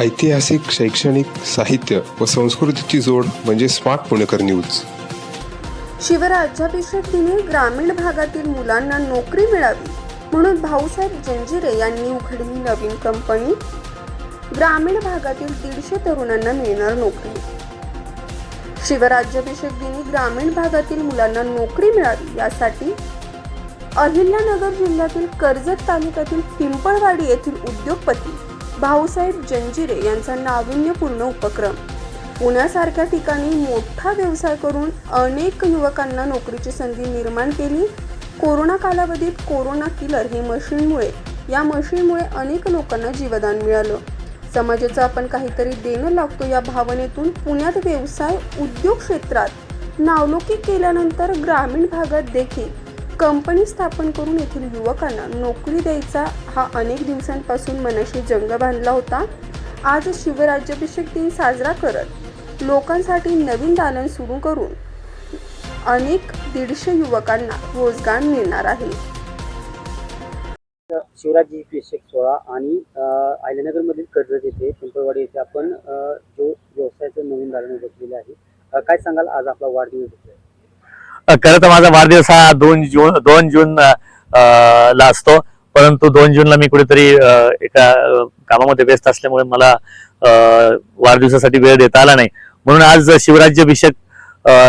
ऐतिहासिक शैक्षणिक साहित्य व संस्कृतीची जोड म्हणजे स्मार्ट पुणेकर न्यूज. शिवराज्याभिषेक दिनी ग्रामीण भागातील मुलांना नोकरी मिळावी म्हणून भाऊसाहेब जंजिरे यांनी उघडली नवीन कंपनी. ग्रामीण भागातील दीडशे तरुणांना मिळणार नोकरी. शिवराज्याभिषेक दिनी ग्रामीण भागातील मुलांना नोकरी मिळावी यासाठी अहिल्यानगर जिल्ह्यातील कर्जत तालुक्यातील पिंपळवाडी येथील उद्योगपती भाऊसाहेब जंजिरे यांचा नाविन्यपूर्ण उपक्रम. पुण्यासारख्या ठिकाणी मोठा व्यवसाय करून अनेक युवकांना नोकरीची संधी निर्माण केली. कोरोना कालावधीत कोरोना किलर हे मशीनमुळे या मशीनमुळे अनेक लोकांना जीवदान मिळालं. समाजाचं आपण काहीतरी देणं लागतो या भावनेतून पुण्यात व्यवसाय उद्योग क्षेत्रात नावलौकिक केल्यानंतर ग्रामीण भागात देखील कंपनी स्थापन करून येथील युवकांना नोकरी द्यायचा हा अनेक दिवसांपासून मनाशी जंग बांधला होता. आज शिवराज्याभिषेक दिन साजरा करत लोकांसाठी नवीन दालन सुरू करून अनेक दीडशे युवकांना रोजगार मिळणार आहे. शिवराजी अभिषेक सोहळा आणि आयल्यानगर कर्जत येथे पिंपळवाडी येथे आपण जो व्यवसायाचं नवीन दालन बसलेले आहे. काय सांगाल? आज आपला वाढदिवस आहे खरं तर माझा वाढदिवस हा दोन जून दोन जून ला असतो. परंतु दोन जूनला मी कुठेतरी एका कामामध्ये व्यस्त असल्यामुळे मला वाढदिवसासाठी वेळ देता आला नाही. म्हणून आज शिवराज्याभिषेक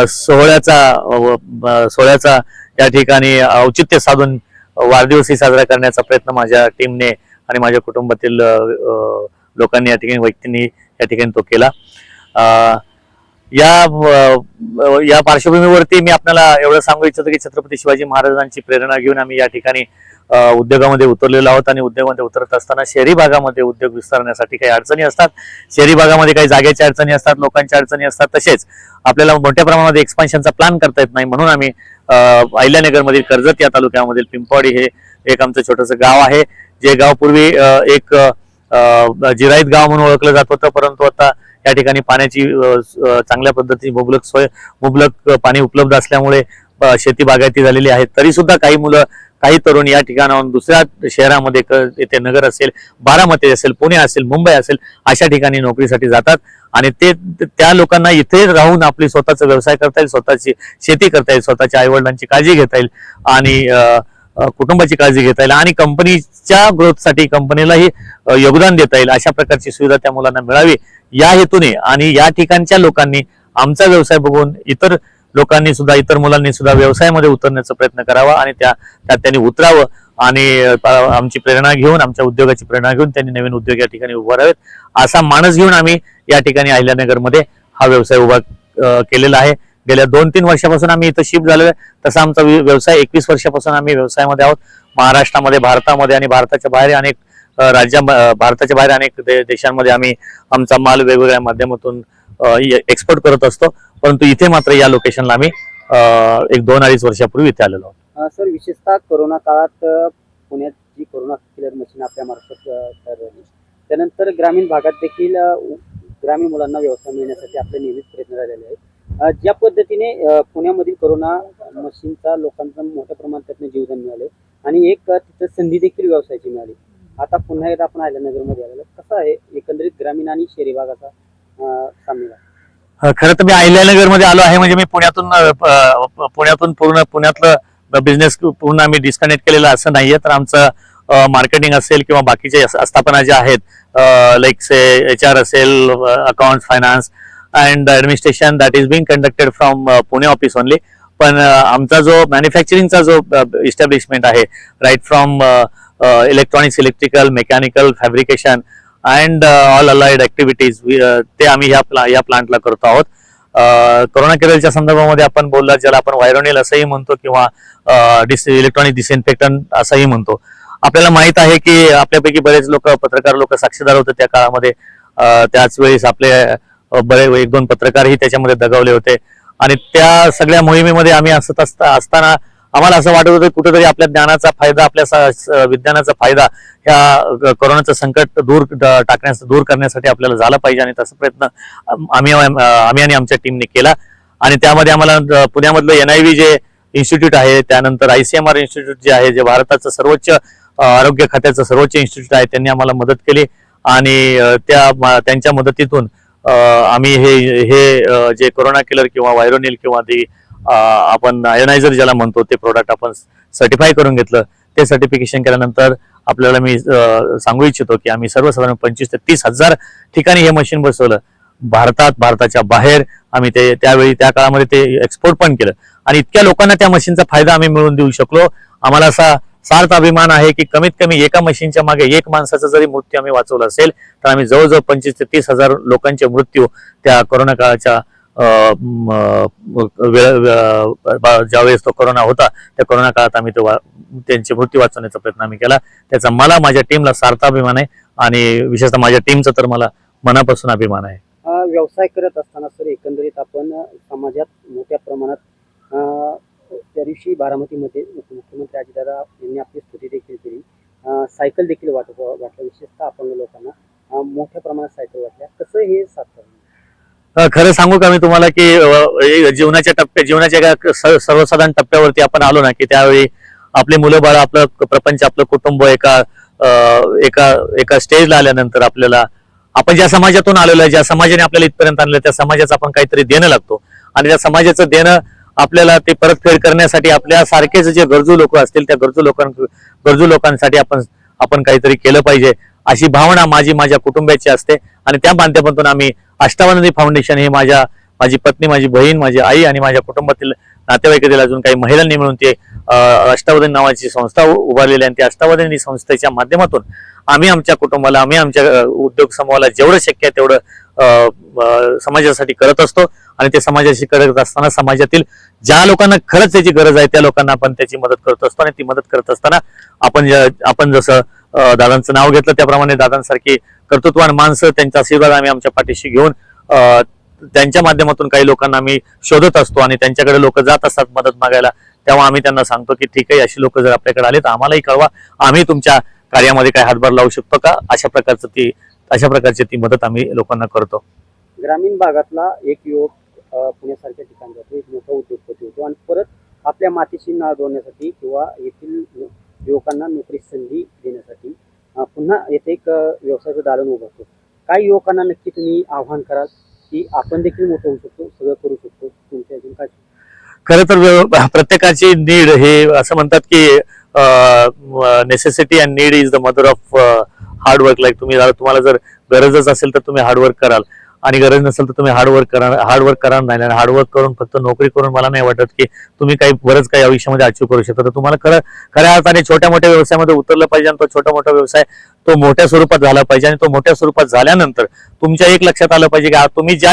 सोहळ्याचा सोहळ्याचा या ठिकाणी औचित्य साधून वाढदिवसही साजरा करण्याचा प्रयत्न माझ्या टीमने आणि माझ्या कुटुंबातील लोकांनी या ठिकाणी व्यक्तींनी या ठिकाणी तो केला. या या पार्श्वभूमीवरती मी आपल्याला एवढं सांगू इच्छितो की छत्रपती शिवाजी महाराजांची प्रेरणा घेऊन आम्ही या ठिकाणी उद्योगामध्ये उतरलेलो आहोत आणि उद्योगामध्ये उतरत असताना शहरी भागामध्ये उद्योग विस्तारण्यासाठी काही अडचणी असतात. शहरी भागामध्ये काही जागेच्या अडचणी असतात लोकांच्या अडचणी असतात. तसेच आपल्याला मोठ्या प्रमाणामध्ये एक्सपान्शनचा प्लॅन करता येत नाही म्हणून आम्ही अहिल्यानगरमधील कर्जत या तालुक्यामधील पिंपवाडी हे एक आमचं छोटंसं गाव आहे. जे गाव पूर्वी एक जिराईत गाव म्हणून ओळखलं जात होतं. परंतु आता या ठिकाणी पाण्याची चांगल्या पद्धतीने मुबलक सोय मुबलक पाणी उपलब्ध असल्यामुळे शेती बागायती झालेली आहे. तरी सुद्धा काही मुलं काही तरुण या ठिकाणाहून दुसऱ्या शहरामध्ये क- येथे नगर असेल बारामती असेल पुणे असेल मुंबई असेल अशा ठिकाणी नोकरीसाठी जातात. आणि ते त्या लोकांना इथे राहून आपली स्वतःचा व्यवसाय करता येईल स्वतःची शेती करता येईल स्वतःच्या आईवडिलांची काळजी घेता येईल. आणि कुटुंबाची काळजी घेता येईल आणि कंपनीच्या ग्रोथसाठी कंपनीलाही योगदान देता येईल अशा प्रकारची सुविधा त्या मुलांना मिळावी. या हेतूने आणि या ठिकाणच्या लोकांनी आमचा व्यवसाय बघून इतर लोकांनी सुद्धा इतर मुलांनी सुद्धा व्यवसायामध्ये उतरण्याचा प्रयत्न करावा आणि त्या त्यात त्यांनी उतरावं आणि आमची प्रेरणा घेऊन आमच्या उद्योगाची प्रेरणा घेऊन त्यांनी नवीन उद्योग या ठिकाणी उभारावेत असा माणस घेऊन आम्ही या ठिकाणी अहिल्यानगरमध्ये हा व्यवसाय उभा केलेला आहे. गेल्या दोन तीन वर्षापासून आम्ही इथं शिफ्ट झालेलो आहे. तसा आमचा व्यवसाय एकवीस वर्षापासून आम्ही व्यवसायामध्ये आहोत. महाराष्ट्रामध्ये भारतामध्ये आणि भारताच्या बाहेर अनेक राज्या भारताच्या बाहेर अनेक देशांमध्ये आम्ही आमचा माल वेगवेगळ्या माध्यमातून एक्सपोर्ट करत असतो. परंतु इथे मात्र या लोकेशनला आम्ही एक दोन अडीच वर्षापूर्वी इथे आलेलो आहोत. सर विशेषतः कोरोना काळात पुण्यात जी कोरोना किलर मशीन आपल्या मार्फत त्यानंतर ग्रामीण भागात देखील ग्रामीण मुलांना व्यवसाय मिळण्यासाठी आपले नेहमीच प्रयत्न झालेले आहेत. ज्या पद्धतीने पुण्यामधील कोरोना मशीनचा लोकांचा मोठ्या प्रमाणात त्यातनं जीवदान मिळाले आणि एक तिथं संधी देखील व्यवसायाची मिळाली. आता पुन्हा एकदा आपण आयल्यानगरमध्ये आलेलो कसं आहे एकंदरीत ग्रामीण आणि शहरी भागाचा सामना? खरं तर मी अहिल्यानगरमध्ये आलो आहे. म्हणजे मी पुण्यातून पुण्यातून पूर्ण पुण्यातलं बिझनेस पूर्ण आम्ही डिस्कनेक्ट केलेलं असं नाहीये. तर आमचं मार्केटिंग असेल किंवा बाकीचे आस्थापना ज्या आहेत लाईक से एच आर असेल account finance and administration that is being conducted from Pune office only पण uh, आमचा जो मॅन्युफॅक्चरिंगचा जो uh, इस्टॅब्लिशमेंट आहे right from electronics electrical mechanical fabrication and all allied activities ते आम्ही ह्या प्ला या प्लांटला करतो आहोत. Uh, कोरोना केरलच्या संदर्भामध्ये आपण बोलला ज्याला आपण व्हायरोनिल असंही म्हणतो किंवा डिस इलेक्ट्रॉनिक डिसइन्फेक्टंट असंही म्हणतो. आपल्याला माहीत आहे की आपल्यापैकी बरेच लोक पत्रकार लोक साक्षीदार होते त्या काळामध्ये. त्याच वेळेस आपले बरे एक दोन पत्रकारही त्याच्यामध्ये दगावले होते. आणि त्या सगळ्या मोहिमेमध्ये आम्ही असत असता असताना आम्हाला असं वाटत होतं कुठेतरी आपल्या ज्ञानाचा फायदा आपल्या विज्ञानाचा फायदा ह्या कोरोनाचं संकट दूर टाकण्यास दूर करण्यासाठी आपल्याला झाला पाहिजे आणि तसा प्रयत्न आम्ही आम्ही आणि आमच्या टीमने केला. आणि त्यामध्ये आम्हाला अ, पुण्यामधलं एनआयव्ही जे इन्स्टिट्यूट आहे त्यानंतर आयसीएमआर इन्स्टिट्यूट जे आहे जे भारताचं सर्वोच्च आरोग्य खात्याचं सर्वोच्च इन्स्टिट्यूट आहे त्यांनी आम्हाला मदत केली. आणि त्या त्यांच्या मदतीतून आम्ही हे हे जे कोरोना किलर किंवा व्हायरोनिल किंवा ते आपण आयोनायझर ज्याला म्हणतो ते प्रोडक्ट आपण सर्टिफाय करून घेतलं. ते सर्टिफिकेशन केल्यानंतर आपल्याला मी सांगू इच्छितो की आम्ही सर्वसाधारण पंचवीस ते तीस हजार ठिकाणी हे मशीन बसवलं. भारतात भारताच्या बाहेर आम्ही ते त्यावेळी त्या काळामध्ये ते एक्सपोर्ट पण केलं. आणि इतक्या लोकांना त्या मशीनचा फायदा आम्ही मिळवून देऊ शकलो. आम्हाला असा फारच अभिमान आहे की कमीत कमी एका मशीनच्या मागे एक माणसाचा जरी मृत्यू आम्ही वाचवला असेल तर आम्ही जवळजवळ पंचवीस ते तीस हजार लोकांचे मृत्यू त्या कोरोना काळाच्या वेळ ज्यावेळेस तो कोरोना होता त्या कोरोना काळात आम्ही तो वा- त्यांचे मृत्यू वाचवण्याचा प्रयत्न आम्ही केला. त्याचा मला माझ्या टीमला सार्थ अभिमान आहे आणि विशेषतः माझ्या टीमचा तर मला मनापासून अभिमान आहे. व्यवसाय करत असताना सर एकंदरीत आपण समाजात मोठ्या प्रमाणात त्या दिवशी बारामतीमध्ये उपमुख्यमंत्री अजितदादा यांनी आपली स्तुती देखील केली. सायकल देखील वाटप वाटलं विशेषतः अपंग लोकांना. मोठ्या प्रमाणात सायकल वाटल्या. कसं हे साधतं खरं सांगू का मी तुम्हाला की जीवनाच्या टप्प्या जीवनाच्या सर्वसाधारण टप्प्यावरती आपण आलो ना की त्यावेळी आपली मुलं बाळ आपलं प्रपंच आपलं कुटुंब एका एका एका स्टेजला आल्यानंतर आपल्याला आपण ज्या समाजातून आलेलो आहे ज्या समाजाने आपल्याला इथपर्यंत आणलं त्या समाजाचं आपण काहीतरी देणं लागतो. आणि त्या समाजाचं देणं आपल्याला ते परतफेड करण्यासाठी आपल्या सारखेच जे गरजू लोक असतील त्या गरजू लोकां गरजू लोकांसाठी आपण आपण काहीतरी केलं पाहिजे. अशी भावना माझी माझ्या कुटुंबाची असते. आणि त्या माध्यमातून आम्ही अष्टावनदी फाउंडेशन हे माझ्या माझी पत्नी माझी बहीण माझी आई आणि माझ्या कुटुंबातील नातेवाईकातील अजून काही महिलांनी मिळून ते अष्टावधानी नावाची संस्था उभारलेली आहे आणि त्या अष्टावधानी संस्थेच्या माध्यमातून आम्ही आमच्या कुटुंबाला आम्ही आमच्या उद्योग समूहाला जेवढं शक्य आहे तेवढं समाजासाठी करत असतो. आणि ते समाजाशी करत असताना समाजातील ज्या लोकांना खरंच त्याची गरज आहे त्या लोकांना आपण त्याची मदत करत असतो. आणि ती मदत करत असताना आपण ज्या- आपण जसं दादांचं नाव घेतलं त्याप्रमाणे दादांसारखी कर्तृत्वान माणसं त्यांचा आशीर्वाद आम्ही आमच्या पाठीशी घेऊन त्यांच्या माध्यमातून काही लोकांना आम्ही शोधत असतो आणि त्यांच्याकडे लोक जात असतात मदत मागायला. तेव्हा आम्ही त्यांना सांगतो की ठीक आहे अशी लोक जर आपल्याकडे आले तर आम्हालाही कळवा. आम्ही तुमच्या कार्यामध्ये काय हातभार लावू शकतो का? अशा प्रकारचं ती अशा प्रकारची ती मदत आम्ही लोकांना करतो. ग्रामीण भागातला एक युवक पुण्यासारख्या ठिकाणी जातो एक मोठा उद्योगपती होतो आणि परत आपल्या मातीशी नाळ जोडण्यासाठी किंवा येथील युवकांना नोकरी संधी देण्यासाठी पुन्हा येथे एक व्यवसायाचं दालन उभारतो काही युवकांना नक्की तुम्ही आव्हान कराल की आपण देखील मोठं होऊ शकतो सगळं करू शकतो. तुमच्या अजून काय खरं तर प्रत्येकाची नीड हे असं म्हणतात की necessity and need is the mother of hard work like तुम्ही तुम्हाला जर गरजच असेल तर तुम्ही हार्डवर्क कराल. आणि गरज नसेल तर तुम्ही हार्डवर्क करा हार्डवर्क करणार नाही. आणि हार्डवर्क करून फक्त नोकरी करून मला नाही वाटत की तुम्ही काही बरंच काही आयुष्यामध्ये अचीव करू शकता. तर तुम्हाला खरं खऱ्या अर्थाने छोट्या मोठ्या व्यवसायामध्ये उतरलं पाहिजे आणि तो छोटा मोठा व्यवसाय तो मोठ्या स्वरूपात झाला पाहिजे. आणि तो मोठ्या स्वरूपात झाल्यानंतर तुमच्या एक लक्षात आलं पाहिजे की तुम्ही ज्या